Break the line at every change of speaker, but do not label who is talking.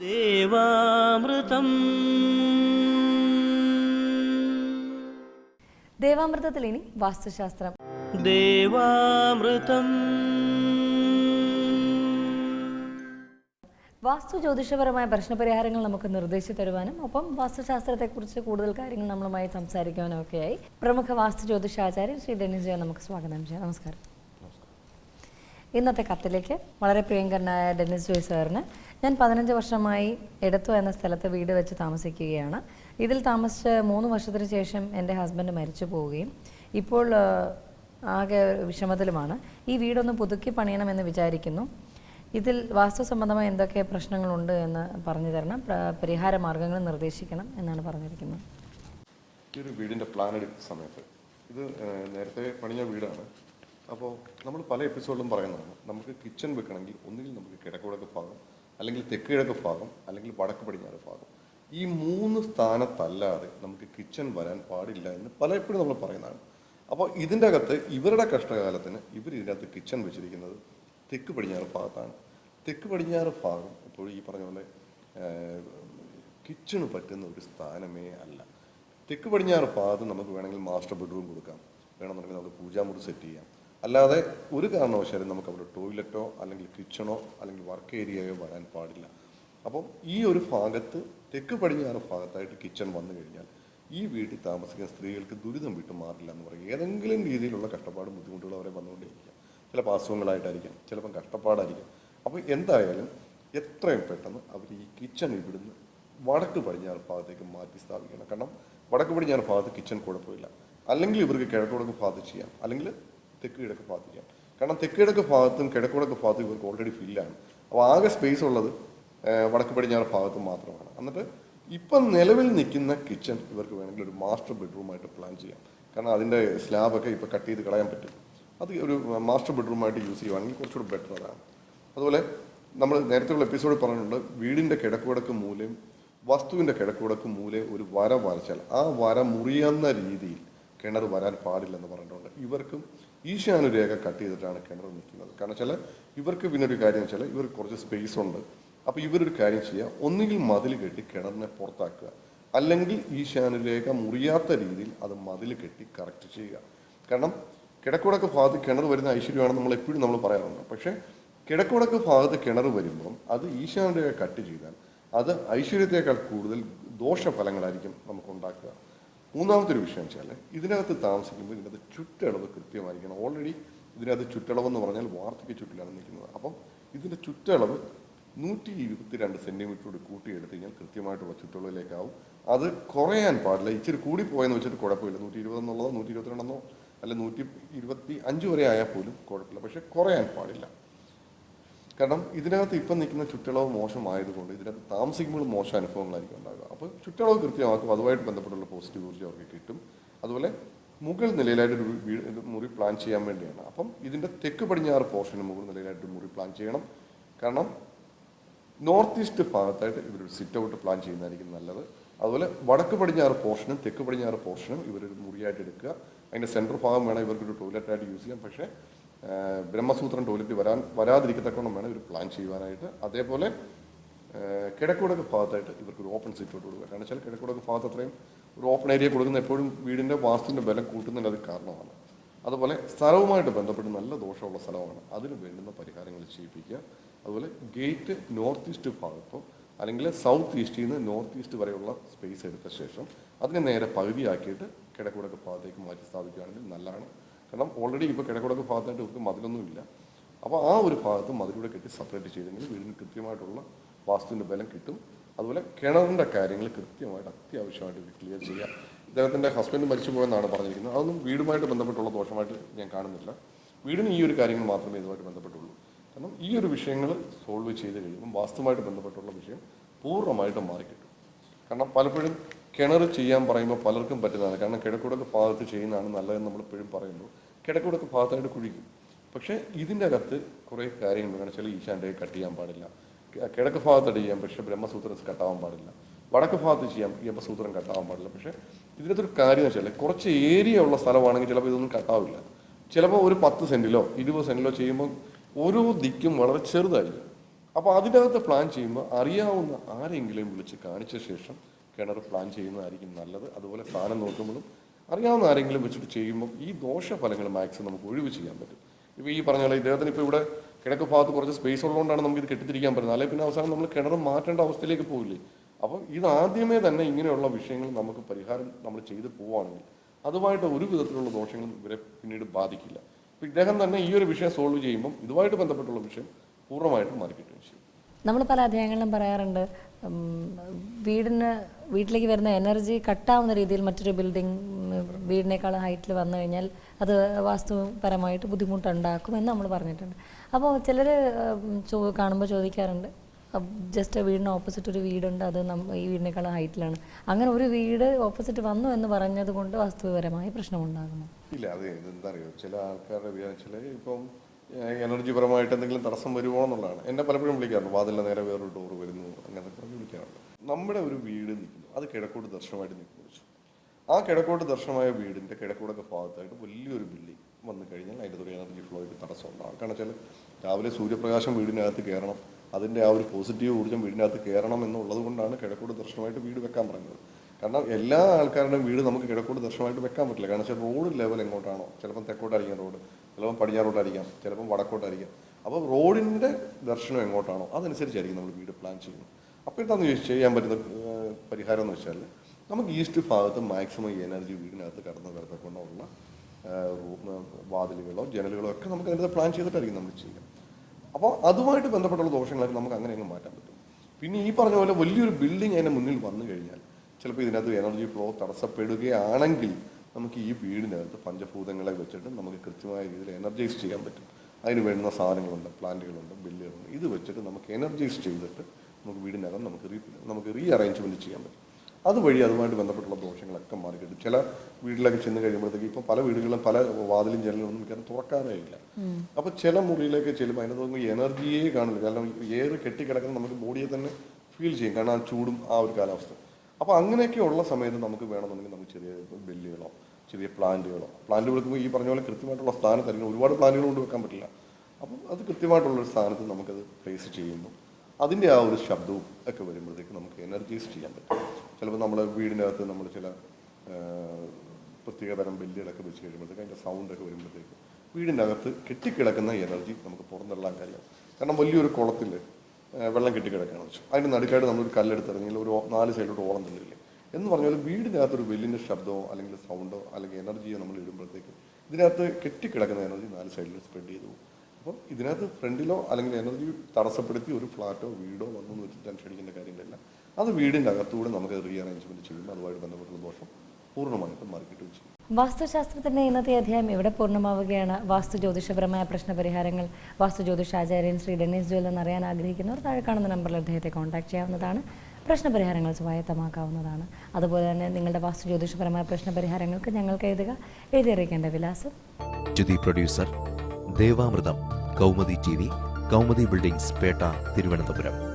ദേവാമൃതം.
ദേവാമൃതത്തിൽ ഇനി വാസ്തുശാസ്ത്രം.
ദേവാമൃതം.
വാസ്തു ജ്യോതിഷപരമായ പ്രശ്നപരിഹാരങ്ങൾ നമുക്ക് നിർദ്ദേശിച്ചു തരുവാനും ഒപ്പം വാസ്തുശാസ്ത്രത്തെക്കുറിച്ച് കൂടുതൽ കാര്യങ്ങൾ നമ്മളുമായി സംസാരിക്കുവാനും ഒക്കെയായി. പ്രമുഖ വാസ്തു ജ്യോതിഷാചാര്യൻ ശ്രീ ഡെന്നിസ് ജയ നമുക്ക് സ്വാഗതം ചെയ്യാം നമസ്കാരം. ഇന്നത്തെ കത്തിലേക്ക് വളരെ പ്രിയങ്കരനായ ഡെന്നിസ് ജോയ് സാറിന് ഞാൻ പതിനഞ്ച് വർഷമായി എടത്തു എന്ന സ്ഥലത്ത് വീട് വെച്ച് താമസിക്കുകയാണ്. ഇതിൽ താമസിച്ച് മൂന്ന് വർഷത്തിന് ശേഷം എന്റെ ഹസ്ബൻഡ് മരിച്ചു പോവുകയും ഇപ്പോൾ ആകെ വിഷമത്തിലുമാണ്. ഈ വീടൊന്ന് പുതുക്കി പണിയണമെന്ന് വിചാരിക്കുന്നു. ഇതിൽ വാസ്തു സംബന്ധമായ എന്തൊക്കെ പ്രശ്നങ്ങളുണ്ട് എന്ന് പറഞ്ഞു തരണം. പരിഹാര മാർഗങ്ങൾ നിർദ്ദേശിക്കണം എന്നാണ് പറഞ്ഞിരിക്കുന്നത്.
ഈ ഒരു വീടിന്റെ പ്ലാൻ സമയത്ത്. ഇത് നേരത്തെ പണിഞ്ഞ വീടാണ്. അപ്പോൾ നമ്മൾ പല എപ്പിസോഡിലും പറയുന്നതാണ് നമുക്ക് കിച്ചൺ വെക്കണമെങ്കിൽ ഒന്നുകിൽ നമുക്ക് കിഴക്കുകിഴക്ക് ഭാഗം അല്ലെങ്കിൽ തെക്ക് കിഴക്ക് ഭാഗം അല്ലെങ്കിൽ വടക്ക് പടിഞ്ഞാറ് ഭാഗം. ഈ മൂന്ന് സ്ഥാനത്തല്ലാതെ നമുക്ക് കിച്ചൺ വരാൻ പാടില്ല എന്ന് പലപ്പോഴും നമ്മൾ പറയുന്നതാണ്. അപ്പോൾ ഇതിന്റെ അകത്ത് ഇവരുടെ കഷ്ടകാലത്തിന് ഇവർ ഇതിനകത്ത് കിച്ചൺ വെച്ചിരിക്കുന്നത് തെക്ക് പടിഞ്ഞാറ് ഭാഗത്താണ്. തെക്ക് പടിഞ്ഞാറ് ഭാഗം ഇപ്പോൾ ഈ പറഞ്ഞ പോലെ കിച്ചണ് പറ്റുന്ന ഒരു സ്ഥാനമേ അല്ല. തെക്ക് പടിഞ്ഞാറ് ഭാഗത്ത് നമുക്ക് വേണമെങ്കിൽ മാസ്റ്റർ ബെഡ്റൂം കൊടുക്കാം. വേണമെന്നുണ്ടെങ്കിൽ നമുക്ക് പൂജാമുറി സെറ്റ് ചെയ്യാം. അല്ലാതെ ഒരു കാരണവശാലും നമുക്ക് അവിടെ ടോയ്ലറ്റോ അല്ലെങ്കിൽ കിച്ചണോ അല്ലെങ്കിൽ വർക്ക് ഏരിയയോ വരാൻ പാടില്ല. അപ്പം ഈ ഒരു ഭാഗത്ത് തെക്ക് പടിഞ്ഞാറ് ഭാഗത്തായിട്ട് കിച്ചൺ വന്നു കഴിഞ്ഞാൽ ഈ വീട്ടിൽ താമസിക്കുന്ന സ്ത്രീകൾക്ക് ദുരിതം വിട്ടു മാറില്ല എന്ന് പറയും. ഏതെങ്കിലും രീതിയിലുള്ള കഷ്ടപ്പാടും ബുദ്ധിമുട്ടുകളും അവരെ വന്നുകൊണ്ടേയിരിക്കാം. ചിലപ്പോൾ അസുഖങ്ങളായിട്ടായിരിക്കാം ചിലപ്പം കഷ്ടപ്പാടായിരിക്കും. അപ്പോൾ എന്തായാലും എത്രയും പെട്ടെന്ന് അവർ ഈ കിച്ചൺ ഇവിടുന്ന് വടക്ക് പടിഞ്ഞാറ് ഭാഗത്തേക്ക് മാറ്റി സ്ഥാപിക്കണം. കാരണം വടക്ക് പടിഞ്ഞാറ് ഭാഗത്ത് കിച്ചൺ കുഴപ്പമില്ല അല്ലെങ്കിൽ ഇവർക്ക് കിഴക്ക് വടക്ക് ഭാഗത്ത് ചെയ്യാം. അല്ലെങ്കിൽ തെക്ക് കിഴക്ക് ഭാഗത്തേക്കാണ്. കാരണം തെക്ക് കിഴക്ക് ഭാഗത്തും കിഴക്ക് വടക്ക് ഭാഗത്തും ഇവർക്ക് ഓൾറെഡി ഫില്ലാണ് അപ്പോൾ ആകെ സ്പേസ് ഉള്ളത് വടക്ക് പടിഞ്ഞാറ് ഭാഗത്തും മാത്രമാണ്. എന്നിട്ട് ഇപ്പം നിലവിൽ നിൽക്കുന്ന കിച്ചൺ ഇവർക്ക് വേണമെങ്കിൽ ഒരു മാസ്റ്റർ ബെഡ്റൂമായിട്ട് പ്ലാൻ ചെയ്യാം. കാരണം അതിന്റെ സ്ലാബൊക്കെ ഇപ്പോൾ കട്ട് ചെയ്ത് കളയാൻ പറ്റും. അത് ഒരു മാസ്റ്റർ ബെഡ്റൂമായിട്ട് യൂസ് ചെയ്യുവാണെങ്കിൽ കുറച്ചുകൂടി ബെറ്റർ അതാണ്. അതുപോലെ നമ്മൾ നേരത്തെയുള്ള എപ്പിസോഡ് പറഞ്ഞിട്ടുണ്ട് വീടിന്റെ കിഴക്കുകിടക്ക് മൂലയും വസ്തുവിന്റെ കിഴക്കുകിടക്ക് മൂലയും ഒരു വര വരച്ചാൽ ആ വര മുറിയുന്ന രീതിയിൽ കിണർ വരാൻ പാടില്ലെന്ന് പറഞ്ഞിട്ടുണ്ട്. ഇവർക്കും ഈശാനുരേഖ കട്ട് ചെയ്തിട്ടാണ് കിണർ നിൽക്കുന്നത്. കാരണം വെച്ചാൽ ഇവർക്ക് പിന്നെ ഒരു കാര്യം വെച്ചാൽ ഇവർക്ക് കുറച്ച് സ്പേസ് ഉണ്ട്. അപ്പോൾ ഇവരൊരു കാര്യം ചെയ്യുക ഒന്നുകിൽ മതിൽ കെട്ടി കിണറിനെ പുറത്താക്കുക. അല്ലെങ്കിൽ ഈശാനുരേഖ മുറിയാത്ത രീതിയിൽ അത് മതിൽ കെട്ടി കറക്റ്റ് ചെയ്യുക. കാരണം കിഴക്കുടക്ക് ഭാഗത്ത് കിണർ വരുന്ന ഐശ്വര്യമാണെന്ന് നമ്മൾ എപ്പോഴും നമ്മൾ പറയാറുണ്ട്. പക്ഷേ കിഴക്കുടക്ക് ഭാഗത്ത് കിണർ വരുമ്പോൾ അത് ഈശാനുരേഖ കട്ട് ചെയ്താൽ അത് ഐശ്വര്യത്തെക്കാൾ കൂടുതൽ ദോഷഫലങ്ങളായിരിക്കും നമുക്ക് ഉണ്ടാക്കുക. മൂന്നാമത്തെ ഒരു വിഷയം വെച്ചാൽ ഇതിനകത്ത് താമസിക്കുമ്പോൾ ഇതിനകത്ത് ചുറ്റളവ് കൃത്യമായിരിക്കണം. ഓൾറെഡി ഇതിനകത്ത് ചുറ്റളവെന്ന് പറഞ്ഞാൽ വാർദ്ധക്യ ചുറ്റിലാണ് നിൽക്കുന്നത്. അപ്പം ഇതിന്റെ ചുറ്റളവ് നൂറ്റി ഇരുപത്തി രണ്ട് സെന്റിമീറ്ററോട് കൂട്ടിയെടുത്ത് കഴിഞ്ഞാൽ കൃത്യമായിട്ടുള്ള ചുറ്റളവിലേക്കാവും. അത് കുറയാൻ പാടില്ല. ഇച്ചിരി കൂടിപ്പോയെന്ന് വെച്ചിട്ട് കുഴപ്പമില്ല. നൂറ്റി ഇരുപത് എന്നുള്ളതോ നൂറ്റി ഇരുപത്തിരണ്ടെന്നോ അല്ല നൂറ്റി ഇരുപത്തി അഞ്ച് വരെ ആയാൽ പോലും കുഴപ്പമില്ല. പക്ഷെ കുറയാൻ പാടില്ല. കാരണം ഇതിനകത്ത് ഇപ്പം നിൽക്കുന്ന ചുറ്റളവ് മോശമായതുകൊണ്ട് ഇതിനകത്ത് താമസിക്കുമ്പോൾ മോശം അനുഭവങ്ങളായിരിക്കും ഉണ്ടാകുക അപ്പോൾ ചുറ്റളവ് കൃത്യമാക്കും അതുമായിട്ട് ബന്ധപ്പെട്ടുള്ള പോസിറ്റീവ് ഊർജം അവർക്ക് കിട്ടും. അതുപോലെ മുകൾ നിലയിലായിട്ട് ഒരു വീട് മുറി പ്ലാൻ ചെയ്യാൻ വേണ്ടിയാണ്. അപ്പം ഇതിന്റെ തെക്ക് പടിഞ്ഞാറ് പോർഷന് മുകൾ നിലയിലായിട്ട് മുറി പ്ലാൻ ചെയ്യണം. കാരണം നോർത്ത് ഈസ്റ്റ് ഭാഗത്തായിട്ട് ഇവരൊരു സിറ്റ് ഔട്ട് പ്ലാൻ ചെയ്യുന്നതായിരിക്കും നല്ലത്. അതുപോലെ വടക്ക് പടിഞ്ഞാറ് പോർഷനും തെക്ക് പടിഞ്ഞാറ് പോർഷനും ഇവരൊരു മുറിയായിട്ട് എടുക്കുക. അതിന്റെ സെൻട്രൽ ഭാഗം വേണം ഇവർക്കൊരു ടോയ്ലറ്റായിട്ട് യൂസ് ചെയ്യാം പക്ഷേ ബ്രഹ്മസൂത്രം ടോയ്ലറ്റ് വരാൻ വരാതിരിക്കത്തക്കോണം വേണം ഇവർ പ്ലാൻ ചെയ്യുവാനായിട്ട്. അതേപോലെ കിടക്കുടക്ക് ഭാഗത്തായിട്ട് ഇവർക്ക് ഒരു ഓപ്പൺ സീറ്റോട്ട് കൊടുക്കുക. കാരണം വെച്ചാൽ കിഴക്കുടക്ക് ഭാഗത്ത് അത്രയും ഒരു ഓപ്പൺ ഏരിയ കൊടുക്കുന്ന എപ്പോഴും വീടിന്റെ വാസ്തുവിന്റെ ബലം കൂട്ടുന്നതിന് അത് കാരണമാണ്. അതുപോലെ സ്ഥലവുമായിട്ട് ബന്ധപ്പെട്ട് നല്ല ദോഷമുള്ള സ്ഥലമാണ്. അതിന് വേണ്ടുന്ന പരിഹാരങ്ങൾ ചെയ്യിപ്പിക്കുക. അതുപോലെ ഗേറ്റ് നോർത്ത് ഈസ്റ്റ് ഭാഗത്തോ അല്ലെങ്കിൽ സൗത്ത് ഈസ്റ്റിൽ നിന്ന് നോർത്ത് ഈസ്റ്റ് വരെയുള്ള സ്പേസ് എടുത്ത ശേഷം അതിനെ നേരെ പകുതിയാക്കിയിട്ട് കിഴക്കുടക്ക് ഭാഗത്തേക്ക് മാറ്റി സ്ഥാപിക്കുകയാണെങ്കിൽ നല്ലതാണ്. കാരണം ഓൾറെഡി ഇപ്പോൾ കിഴക്കുടക്ക് ഭാഗത്തായിട്ട് ഇവർക്ക് മതിലൊന്നുമില്ല. അപ്പോൾ ആ ഒരു ഭാഗത്ത് മതിലൂടെ കെട്ടി സെപ്പറേറ്റ് ചെയ്തെങ്കിൽ വീടിന് കൃത്യമായിട്ടുള്ള വാസ്തുവിന്റെ ബലം കിട്ടും. അതുപോലെ കിണറിന്റെ കാര്യങ്ങൾ കൃത്യമായിട്ട് അത്യാവശ്യമായിട്ട് ക്ലിയർ ചെയ്യുക. ഇദ്ദേഹത്തിന്റെ ഹസ്ബൻഡ് മരിച്ചു പോയെന്നാണ് പറഞ്ഞിരിക്കുന്നത്. അതൊന്നും വീടുമായിട്ട് ബന്ധപ്പെട്ടുള്ള ദോഷമായിട്ട് ഞാൻ കാണുന്നില്ല. വീടിന് ഈ ഒരു കാര്യങ്ങൾ മാത്രമേ ഇതുമായിട്ട് ബന്ധപ്പെട്ടുള്ളൂ. കാരണം ഈ ഒരു വിഷയങ്ങൾ സോൾവ് ചെയ്ത് കഴിയുമ്പോൾ വാസ്തുമായിട്ട് ബന്ധപ്പെട്ടുള്ള വിഷയം പൂർണമായിട്ട് മാറിക്കിട്ടും. കാരണം പലപ്പോഴും കിണർ ചെയ്യാൻ പറയുമ്പോൾ പലർക്കും പറ്റുന്നതാണ്. കാരണം കിഴക്കുടക്ക് ഭാഗത്ത് ചെയ്യുന്നതാണ് നല്ലതെന്ന് നമ്മൾ എപ്പോഴും പറയുന്നു. കിഴക്കുടക്ക് ഭാഗത്തായിട്ട് കുഴിക്കും. പക്ഷേ ഇതിന്റെ അകത്ത് കുറേ കാര്യങ്ങളുണ്ട് കാരണം ചില ഈശാന്റെ കട്ട് ചെയ്യാൻ പാടില്ല. കിഴക്ക് ഭാഗത്തായിട്ട് ചെയ്യാം. പക്ഷേ ബ്രഹ്മസൂത്രം കട്ടാവാൻ പാടില്ല. വടക്ക് ഭാഗത്ത് ചെയ്യാം. ബ്രഹ്മസൂത്രം കട്ടാവാൻ പാടില്ല. പക്ഷേ ഇതിനകത്തൊരു കാര്യം എന്ന് വെച്ചാൽ കുറച്ച് ഏരിയ ഉള്ള സ്ഥലമാണെങ്കിൽ ചിലപ്പോൾ ഇതൊന്നും കട്ടാവില്ല. ചിലപ്പോൾ ഒരു പത്ത് സെന്റിലോ ഇരുപത് സെന്റിലോ ചെയ്യുമ്പോൾ ഓരോ ദിക്കും വളരെ ചെറുതായിരിക്കും. അപ്പോൾ അതിനകത്ത് പ്ലാൻ ചെയ്യുമ്പോൾ അറിയാവുന്ന ആരെങ്കിലും വിളിച്ച് കാണിച്ച ശേഷം കിണർ പ്ലാൻ ചെയ്യുന്നതായിരിക്കും നല്ലത്. അതുപോലെ സ്ഥാനം നോക്കുമ്പോഴും അറിയാവുന്ന ആരെങ്കിലും വെച്ചിട്ട് ചെയ്യുമ്പോൾ ഈ ദോഷഫലങ്ങൾ മാക്സിമം നമുക്ക് ഒഴിവ് ചെയ്യാൻ പറ്റും. ഇപ്പോൾ ഈ പറഞ്ഞ പോലെ ഇദ്ദേഹത്തിന് ഇപ്പോൾ ഇവിടെ കിഴക്ക് ഭാഗത്ത് കുറച്ച് സ്പേസ് ഉള്ളതുകൊണ്ടാണ് നമുക്ക് ഇത് കെട്ടിത്തിരിക്കാൻ പറ്റുന്നത്. അല്ലെങ്കിൽ പിന്നെ അവസാനം നമ്മൾ കിണർ മാറ്റേണ്ട അവസ്ഥയിലേക്ക് പോകില്ലേ അപ്പം ഇത് ആദ്യമേ തന്നെ ഇങ്ങനെയുള്ള വിഷയങ്ങൾ നമുക്ക് പരിഹാരം നമ്മൾ ചെയ്ത് പോവുകയാണെങ്കിൽ അതുമായിട്ട് ഒരു വിധത്തിലുള്ള ദോഷങ്ങളും ഇവരെ പിന്നീട് ബാധിക്കില്ല. അപ്പം ഇദ്ദേഹം തന്നെ ഈ ഒരു വിഷയം സോൾവ് ചെയ്യുമ്പം ഇതുമായിട്ട് ബന്ധപ്പെട്ടുള്ള വിഷയം പൂർണമായിട്ടും മാറിക്കിട്ടുകയും ചെയ്യും.
നമ്മൾ പല അധ്യായങ്ങളിലും പറയാറുണ്ട് വീടിന് വീട്ടിലേക്ക് വരുന്ന എനർജി കട്ടാവുന്ന രീതിയിൽ മറ്റൊരു ബിൽഡിംഗ് വീടിനേക്കാൾ ഹൈറ്റിൽ വന്നു കഴിഞ്ഞാൽ അത് വാസ്തുപരമായിട്ട് ബുദ്ധിമുട്ടുണ്ടാക്കും എന്ന് നമ്മൾ പറഞ്ഞിട്ടുണ്ട്. അപ്പോൾ ചിലർ ചോ കാണുമ്പോൾ ചോദിക്കാറുണ്ട് ജസ്റ്റ് വീടിന് ഓപ്പോസിറ്റ് ഒരു വീടുണ്ട് അത് ഈ വീടിനേക്കാൾ ഹൈറ്റിലാണ് അങ്ങനെ ഒരു വീട് ഓപ്പോസിറ്റ് വന്നു എന്ന് പറഞ്ഞത് കൊണ്ട് വാസ്തുപരമായി പ്രശ്നമുണ്ടാകുന്നു
ഇല്ല അത് എന്താ അറിയോ ചില ആൾക്കാരുടെ വിചാരിച്ചാൽ ഇപ്പം എനർജി പരമായിട്ട് എന്തെങ്കിലും തടസ്സം വരുമോ എന്നുള്ളതാണ്. എന്നെ പലപ്പോഴും വിളിക്കാറുണ്ട് വാതിലിന്റെ നേരെ വേറൊരു ഡോർ വരുന്നു അങ്ങനെ പറഞ്ഞ് വിളിക്കാറുണ്ട്. നമ്മുടെ ഒരു വീട് അത് കിഴക്കോട്ട് ദർശനമായിട്ട് നിൽക്കുന്നു വെച്ചു. ആ കിഴക്കോട്ട് ദർശനമായ വീടിന്റെ കിഴക്കോടൊക്കെ ഭാഗത്തായിട്ട് വലിയൊരു ബിൽഡിംഗ് വന്നു കഴിഞ്ഞാൽ അതിന്റെ ഒരു എനർജി ഫ്ലോയ്ക്ക് തടസ്സം ഉണ്ടാകും കാരണം വെച്ചാൽ രാവിലെ സൂര്യപ്രകാശം വീടിനകത്ത് കയറണം അതിന്റെ ആ ഒരു പോസിറ്റീവ് ഊർജം വീടിനകത്ത് കയറണം എന്നുള്ളത് കൊണ്ടാണ് കിഴക്കോട്ട് ദർശനമായിട്ട് വീട് വെക്കാൻ പറഞ്ഞത്. കാരണം എല്ലാ ആൾക്കാരുടെയും വീട് നമുക്ക് കിഴക്കോട്ട് ദർശനമായിട്ട് വെക്കാൻ പറ്റില്ല. കാരണം വെച്ചാൽ റോഡ് ലെവൽ എങ്ങോട്ടാണോ. ചിലപ്പം തെക്കോട്ടായിരിക്കും റോഡ് ചിലപ്പം പടിഞ്ഞാറോട്ടായിരിക്കാം ചിലപ്പം വടക്കോട്ടായിരിക്കാം. അപ്പോൾ റോഡിന്റെ ദർശനം എങ്ങോട്ടാണോ അതനുസരിച്ചായിരിക്കും നമ്മൾ വീട് പ്ലാൻ ചെയ്യുന്നത്. അപ്പോൾ എന്താണെന്ന് ചോദിച്ചാൽ ചെയ്യാൻ പറ്റുന്ന പരിഹാരം എന്ന് വെച്ചാൽ നമുക്ക് ഈസ്റ്റ് ഭാഗത്ത് മാക്സിമം എനർജി വീടിനകത്ത് കടന്നു വരത്തക്കൊണ്ടുള്ള വാതിലുകളോ ജനലുകളോ ഒക്കെ നമുക്ക് അതിന്റെ പ്ലാൻ ചെയ്തിട്ടായിരിക്കും നമ്മൾ ചെയ്യുക. അപ്പോൾ അതുമായിട്ട് ബന്ധപ്പെട്ടുള്ള ദോഷങ്ങളൊക്കെ നമുക്ക് അങ്ങനെ അങ്ങ് മാറ്റാൻ പറ്റും. പിന്നെ ഈ പറഞ്ഞ പോലെ വലിയൊരു ബിൽഡിംഗ് അതിന്റെ മുന്നിൽ വന്നു കഴിഞ്ഞാൽ ചിലപ്പോൾ ഇതിനകത്ത് എനർജി ഫ്ലോ തടസ്സപ്പെടുകയാണെങ്കിൽ നമുക്ക് ഈ വീടിനകത്ത് പഞ്ചഭൂതങ്ങളെ വെച്ചിട്ട് നമുക്ക് കൃത്യമായ രീതിയിൽ എനർജൈസ് ചെയ്യാൻ പറ്റും. അതിന് വേണ്ടുന്ന സാധനങ്ങളുണ്ട് പ്ലാന്റുകളുണ്ട് ബില്ലുകളുണ്ട് ഇത് വെച്ചിട്ട് നമുക്ക് എനർജൈസ് ചെയ്തിട്ട് നമുക്ക് വീടിനകം നമുക്ക് റീ നമുക്ക് റീ അറേഞ്ച്മെന്റ് ചെയ്യാൻ പറ്റും. അതുവഴി അതുമായിട്ട് ബന്ധപ്പെട്ടുള്ള ദോഷങ്ങളൊക്കെ മാറി കിട്ടും ചില വീട്ടിലൊക്കെ ചെന്ന് കഴിയുമ്പോഴത്തേക്ക് ഇപ്പം പല വീടുകളിലും പല വാതിലും ജനലും ഒന്നും മിക്കവാറും തുറക്കാറേ ഇല്ല. അപ്പോൾ ചില മുറിയിലേക്ക് ചെല്ലുമ്പോൾ അതിനകത്ത് നമുക്ക് എനർജിയെ കാണില്ല കാരണം ഏറ് കെട്ടിക്കിടക്കുന്ന നമുക്ക് ബോഡിയെ തന്നെ ഫീൽ ചെയ്യും. കാരണം ആ ചൂടും ആ ഒരു കാലാവസ്ഥ. അപ്പോൾ അങ്ങനെയൊക്കെ ഉള്ള സമയത്ത് നമുക്ക് വേണമെന്നുണ്ടെങ്കിൽ നമുക്ക് ചെറിയ ബെല്ലുകളോ ചെറിയ പ്ലാന്റുകളോ പ്ലാന്റ് വെക്കുമ്പോൾ ഈ പറഞ്ഞ പോലെ കൃത്യമായിട്ടുള്ള സ്ഥാനത്തായിരിക്കും ഒരുപാട് പ്ലാന്റുകൾ കൊണ്ട് വെക്കാൻ പറ്റില്ല. അപ്പം അത് കൃത്യമായിട്ടുള്ള ഒരു സ്ഥാനത്ത് നമുക്കത് പ്ലേസ് ചെയ്യുമ്പോൾ അതിന്റെ ആ ഒരു ശബ്ദവും ഒക്കെ വരുമ്പോഴത്തേക്ക് നമുക്ക് എനർജൈസ് ചെയ്യാൻ പറ്റും. ചിലപ്പോൾ നമ്മളെ വീടിനകത്ത് നമ്മൾ ചില പ്രത്യേക തരം ബെല്ലുകളൊക്കെ വെച്ച് കഴിയുമ്പോഴത്തേക്ക് അതിന്റെ സൗണ്ടൊക്കെ വരുമ്പോഴത്തേക്ക് വീടിന്റെ അകത്ത് കെട്ടിക്കിടക്കുന്ന എനർജി നമുക്ക് പുറന്തള്ളാൻ കഴിയും. കാരണം വലിയൊരു കുളത്തിൽ വെള്ളം കെട്ടിക്കിടക്കുകയാണ് വെച്ചു. അതിന്റെ നടുക്കായിട്ട് നമ്മളൊരു കല്ലെടുത്തിറങ്ങിയാൽ ഒരു നാല് സൈഡിലോട്ട് ഓളം തന്നില്ലേ? എന്ന് പറഞ്ഞാൽ വീടിനകത്ത് ഒരു ബെല്ലിന്റെ ശബ്ദമോ അല്ലെങ്കിൽ സൗണ്ടോ അല്ലെങ്കിൽ എനർജിയോ നമ്മൾ ഇടുമ്പോഴത്തേക്ക് ഇതിനകത്ത് കെട്ടിക്കിടക്കുന്ന എനർജി നാല് സൈഡിൽ സ്പ്രെഡ് ചെയ്തു. പോകും അപ്പം ഇതിനകത്ത് ഫ്രണ്ടിലോ അല്ലെങ്കിൽ എനർജി തടസ്സപ്പെടുത്തി ഒരു ഫ്ലാറ്റോ വീടോ വന്നു എന്ന് വെച്ച് ടെൻഷൻ അടിക്കേണ്ട കാര്യങ്ങളില്ല അത് വീടിന്റെ അകത്തൂടെ നമുക്ക് റീ അറേഞ്ച്മെന്റ് ചെയ്യുമ്പോൾ അതുമായിട്ട് ബന്ധപ്പെട്ടുള്ള ദോഷം പൂർണമായിട്ടും മാറിക്കിട്ടുകയും ചെയ്യും.
വാസ്തുശാസ്ത്രത്തിന്റെ ഇന്നത്തെ അധ്യായം ഇവിടെ പൂർണമാവുകയാണ്? വാസ്തു ജ്യോതിഷപരമായ പ്രശ്നപരിഹാരങ്ങൾ വാസ്തു ജ്യോതിഷാചാര്യൻ ശ്രീ ഡെന്നീസ് ജോൽ എന്നറിയാൻ ആഗ്രഹിക്കുന്നവർ താഴെ കാണുന്ന നമ്പറിൽ അദ്ദേഹത്തെ കോൺടാക്ട് ചെയ്യാവുന്നതാണ്. പ്രശ്നപരിഹാരങ്ങൾ സ്വായത്തമാക്കാവുന്നതാണ്. അതുപോലെ തന്നെ നിങ്ങളുടെ വാസ്തു ജ്യോതിഷപരമായ പ്രശ്നപരിഹാരങ്ങൾക്ക് ഞങ്ങൾക്ക് എഴുതുക. എഴുതി അറിയിക്കേണ്ട വിലാസം
producer Devamritham Kaumudi T V Kaumudi buildings Petta Thiruvananthapuram.